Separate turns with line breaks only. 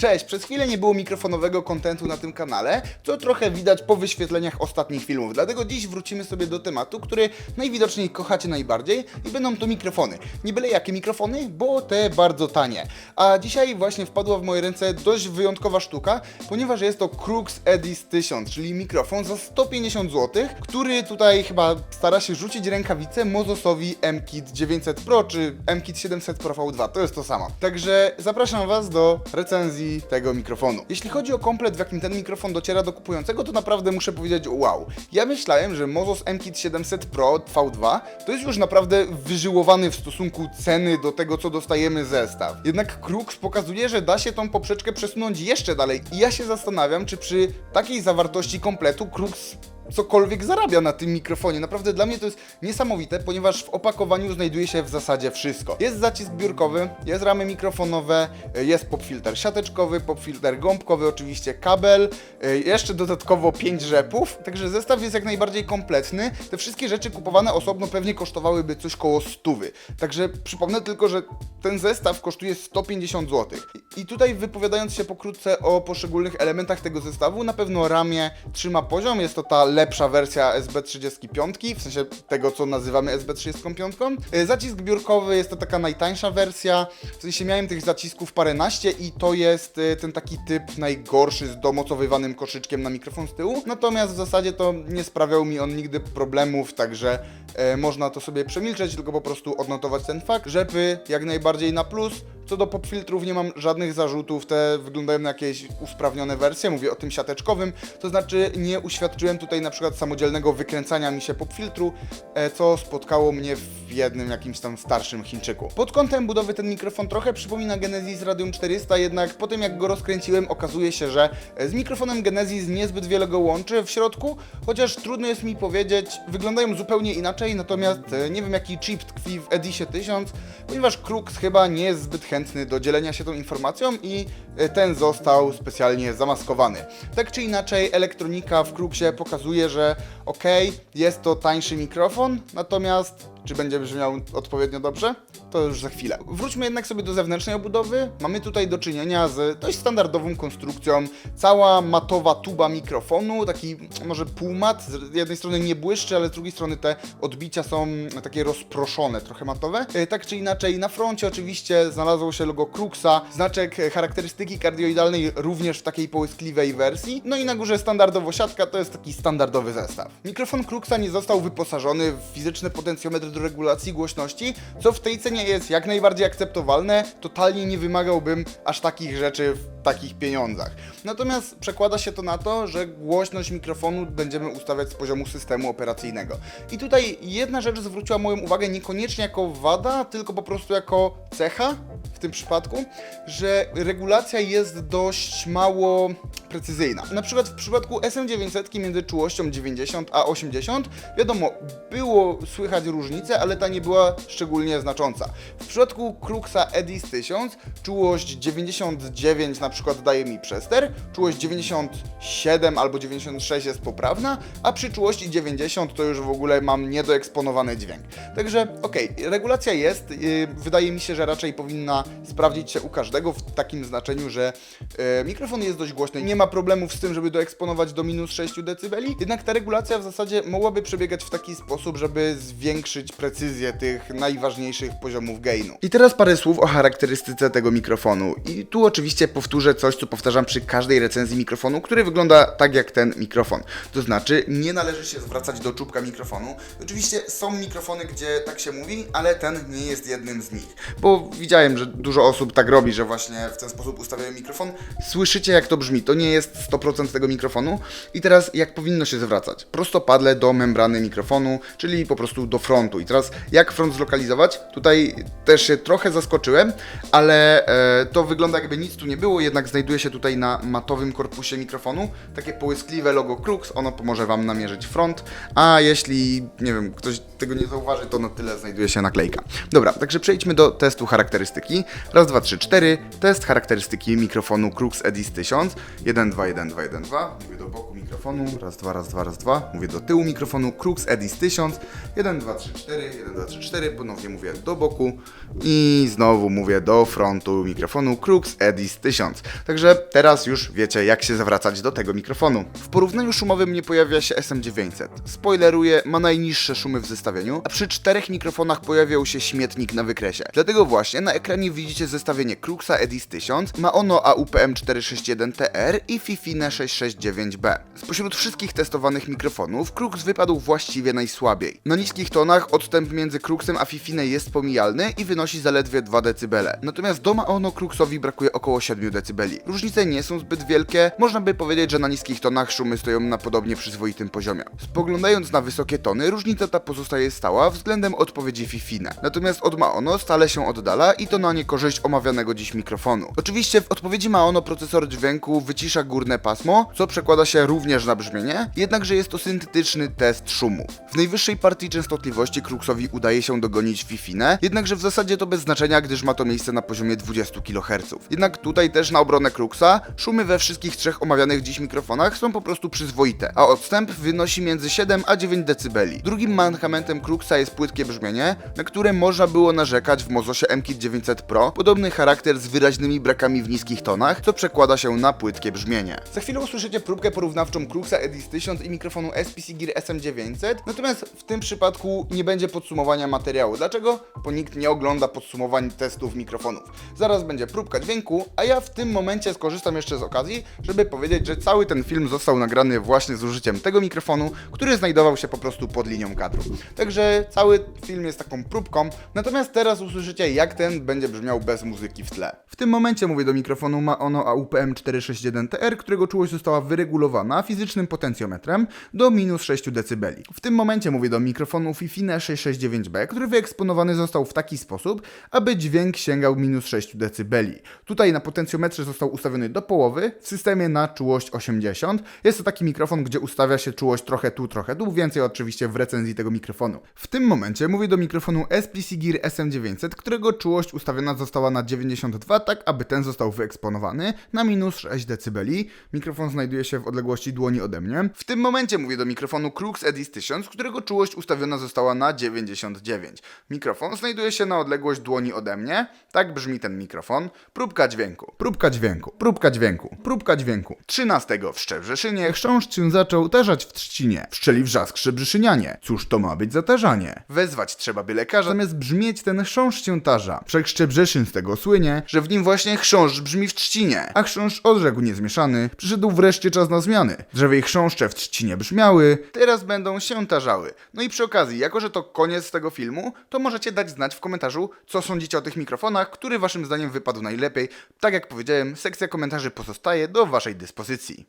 Cześć, przez chwilę nie było mikrofonowego kontentu na tym kanale, co trochę widać po wyświetleniach ostatnich filmów. Dlatego dziś wrócimy sobie do tematu, który najwidoczniej kochacie najbardziej i będą to mikrofony. Nie byle jakie mikrofony, bo te bardzo tanie. A dzisiaj właśnie wpadła w moje ręce dość wyjątkowa sztuka, ponieważ jest to Crux Edis 1000, czyli mikrofon za 150 zł, który tutaj chyba stara się rzucić rękawicę Mozosowi MKit 900 Pro czy MKit 700 Pro V2. To jest to samo. Także zapraszam Was do recenzji tego mikrofonu. Jeśli chodzi o komplet, w jakim ten mikrofon dociera do kupującego, to naprawdę muszę powiedzieć wow. Ja myślałem, że Mozos MKit 700 Pro V2 to jest już naprawdę wyżyłowany w stosunku ceny do tego, co dostajemy zestaw. Jednak Crux pokazuje, że da się tą poprzeczkę przesunąć jeszcze dalej i ja się zastanawiam, czy przy takiej zawartości kompletu Crux cokolwiek zarabia na tym mikrofonie. Naprawdę dla mnie to jest niesamowite, ponieważ w opakowaniu znajduje się w zasadzie wszystko. Jest zacisk biurkowy, jest ramy mikrofonowe, jest popfilter siateczkowy, popfilter gąbkowy, oczywiście kabel, y, jeszcze dodatkowo 5 rzepów, także zestaw jest jak najbardziej kompletny. Te wszystkie rzeczy kupowane osobno pewnie kosztowałyby coś koło 100. Także przypomnę tylko, że ten zestaw kosztuje 150 zł. I tutaj wypowiadając się pokrótce o poszczególnych elementach tego zestawu, na pewno ramię trzyma poziom, jest to ta lepsza wersja SB35, w sensie tego, co nazywamy SB35. Y, Zacisk biurkowy jest to taka najtańsza wersja, w sensie miałem tych zacisków paręnaście i to jest y, ten taki typ najgorszy z domocowywanym koszyczkiem na mikrofon z tyłu, natomiast w zasadzie to nie sprawiał mi on nigdy problemów, także e, można to sobie przemilczeć, tylko po prostu odnotować ten fakt, żeby jak najbardziej na plus, co do popfiltrów nie mam żadnych zarzutów, te wyglądają na jakieś usprawnione wersje, mówię o tym siateczkowym, to znaczy nie uświadczyłem tutaj na przykład samodzielnego wykręcania mi się popfiltru, e, co spotkało mnie w jednym jakimś tam starszym Chińczyku. Pod kątem budowy ten mikrofon trochę przypomina Genesis Radium 400, jednak po tym jak go rozkręciłem okazuje się, że e, z mikrofonem Genesis niezbyt wiele go łączy w środku, chociaż trudno jest mi powiedzieć, wyglądają zupełnie inaczej, natomiast e, nie wiem jaki chip tkwi w Edisie 1000, ponieważ Crux chyba nie jest zbyt chętny do dzielenia się tą informacją i e, ten został specjalnie zamaskowany. Tak czy inaczej, elektronika w Cruxie pokazuje, że ok, jest to tańszy mikrofon, natomiast czy będzie brzmiał odpowiednio dobrze? To już za chwilę. Wróćmy jednak sobie do zewnętrznej obudowy. Mamy tutaj do czynienia z dość standardową konstrukcją. Cała matowa tuba mikrofonu, taki może półmat. Z jednej strony nie błyszczy, ale z drugiej strony te odbicia są takie rozproszone, trochę matowe. E, Tak czy inaczej, na froncie oczywiście znalazło się logo Cruxa, znaczek charakterystyki kardioidalnej również w takiej połyskliwej wersji. No i na górze standardowo siatka, to jest taki standardowy zestaw. Mikrofon Cruxa nie został wyposażony w fizyczny potencjometr do regulacji głośności, co w tej cenie jest jak najbardziej akceptowalne. Totalnie nie wymagałbym aż takich rzeczy w takich pieniądzach. Natomiast przekłada się to na to, że głośność mikrofonu będziemy ustawiać z poziomu systemu operacyjnego. I tutaj jedna rzecz zwróciła moją uwagę niekoniecznie jako wada, tylko po prostu jako cecha w tym przypadku, że regulacja jest dość mało precyzyjna. Na przykład w przypadku SM900 między czułością 90 a 80, wiadomo, było słychać różnicę, ale ta nie była szczególnie znacząca. W przypadku Cruxa Edis 1000 czułość 99 na przykład daje mi przester, czułość 97 albo 96 jest poprawna, a przy czułości 90 to już w ogóle mam niedoeksponowany dźwięk. Także okej, regulacja jest, yy, wydaje mi się, że raczej powinna sprawdzić się u każdego w takim znaczeniu, że yy, mikrofon jest dość głośny, nie ma problemów z tym, żeby doeksponować do minus 6 dB, jednak ta regulacja w zasadzie mogłaby przebiegać w taki sposób, żeby zwiększyć precyzję tych najważniejszych poziomów gainu. I teraz parę słów o charakterystyce tego mikrofonu. I tu oczywiście powtórzę coś, co powtarzam przy każdej recenzji mikrofonu, który wygląda tak jak ten mikrofon. To znaczy, nie należy się zwracać do czubka mikrofonu. Oczywiście są mikrofony, gdzie tak się mówi, ale ten nie jest jednym z nich. Bo widziałem, że dużo osób tak robi, że właśnie w ten sposób ustawiają mikrofon. Słyszycie, jak to brzmi. To nie jest 100% tego mikrofonu. I teraz, jak powinno się zwracać? Prostopadle do membrany mikrofonu, czyli po prostu do frontu. I teraz, jak front zlokalizować? Tutaj też się trochę zaskoczyłem, ale e, to wygląda jakby nic tu nie było, jednak znajduje się tutaj na matowym korpusie mikrofonu takie połyskliwe logo Crux, ono pomoże Wam namierzyć front, a jeśli, nie wiem, ktoś tego nie zauważy, to na tyle znajduje się naklejka. Dobra, także przejdźmy do testu charakterystyk. charakterystyki. Raz, dwa, trzy, cztery. Test charakterystyki mikrofonu Crux Edis 1000. 1, 2, 1, 2, 1, 2. Mówię do boku mikrofonu. Raz, dwa, raz, dwa, raz, dwa. Mówię do tyłu mikrofonu Crux Edis 1000. 1, 2, 3, 4. 1, 2, 3, 4. Ponownie mówię do boku. I znowu mówię do frontu mikrofonu Crux Edis 1000. Także teraz już wiecie, jak się zawracać do tego mikrofonu. W porównaniu szumowym nie pojawia się SM900. Spoileruję, ma najniższe szumy w zestawieniu, a przy czterech mikrofonach pojawiał się śmietnik na wykresie. Dlatego właśnie na ekranie widzicie zestawienie Cruxa Edis 1000, ma ono AUPM 461TR i Fifine 669B. Spośród wszystkich testowanych mikrofonów, Crux wypadł właściwie najsłabiej. Na niskich tonach odstęp między Cruxem a Fifine jest pomijalny i wynosi zaledwie 2 dB. Natomiast do Maono Cruxowi brakuje około 7 dB. Różnice nie są zbyt wielkie, można by powiedzieć, że na niskich tonach szumy stoją na podobnie przyzwoitym poziomie. Spoglądając na wysokie tony, różnica ta pozostaje stała względem odpowiedzi Fifine. Natomiast od Maono stale się oddala i to na niekorzyść omawianego dziś mikrofonu. Oczywiście w odpowiedzi Maono procesor dźwięku wycisza górne pasmo, co przekłada się również na brzmienie, jednakże jest to syntetyczny test szumu. W najwyższej partii częstotliwości Cruxowi udaje się dogonić Fifine, jednakże w zasadzie to bez znaczenia, gdyż ma to miejsce na poziomie 20 kHz. Jednak tutaj też na obronę Cruxa, szumy we wszystkich trzech omawianych dziś mikrofonach są po prostu przyzwoite, a odstęp wynosi między 7 a 9 dB. Drugim mankamentem Cruxa jest płytkie brzmienie, na które można było narzekać w Mozosie MKit 900 Pro, podobny charakter z wyraźnymi brakami w niskich tonach, co przekłada się na płytkie brzmienie. Za chwilę usłyszycie próbkę porównawczą Cruxa Edis 1000 i mikrofonu SPC Gear SM900, natomiast w tym przypadku nie będzie podsumowania materiału. Dlaczego? Bo nikt nie ogląda podsumowań testów mikrofonów. Zaraz będzie próbka dźwięku, a ja w tym momencie skorzystam jeszcze z okazji, żeby powiedzieć, że cały ten film został nagrany właśnie z użyciem tego mikrofonu, który znajdował się po prostu pod linią kadru. Także cały film jest taką próbką, natomiast teraz usłyszycie jak ten będzie brzmiał bez muzyki w tle. W tym momencie mówię do mikrofonu ma ono AUPM 461TR, którego czułość została wyregulowana fizycznym potencjometrem do minus 6 dB. W tym momencie mówię do mikrofonu Fifine 669B, który wyeksponowany został w taki sposób, aby dźwięk sięgał minus 6 dB. Tutaj na potencjometrze został ustawiony do połowy, w systemie na czułość 80. Jest to taki mikrofon, gdzie ustawia się czułość trochę tu, trochę tu, więcej oczywiście w recenzji tego mikrofonu. W tym momencie mówię do mikrofonu SPC Gear SM900, którego czułość ustawiona została na 92, tak aby ten został wyeksponowany na minus 6 dB. Mikrofon znajduje się w odległości dłoni ode mnie. W tym momencie mówię do mikrofonu Crux Edis 1000, którego czułość ustawiona została na 99. Mikrofon znajduje się na odległość dłoni ode mnie. Tak brzmi ten mikrofon. Próbka dźwięku. Próbka dźwięku. Próbka dźwięku. Próbka dźwięku. 13 w Szczebrzeszynie chrząszcz się zaczął uderzać w trzcinie. Wszczeli wrzask Szczebrzeszynianie. Cóż to ma być za tarzanie? Wezwać trzeba by lekarza, zamiast brzmieć ten chrząszcz się tarza. Wszak Szczebrzeszyn z tego słynie, że w nim właśnie chrząszcz brzmi w trzcinie. A chrząszcz odrzekł niezmieszany. Przyszedł wreszcie czas na zmiany. Drzewej chrząszcze w trzcinie brzmiały, teraz będą się tarzały. No i przy okazji, jako że to koniec tego filmu, to możecie dać znać w komentarzu, co sądzicie o tych mikrofonach, który waszym zdaniem wypadł najlepiej. Tak jak powiedziałem, sekcja komentarzy pozostaje do waszej dyspozycji.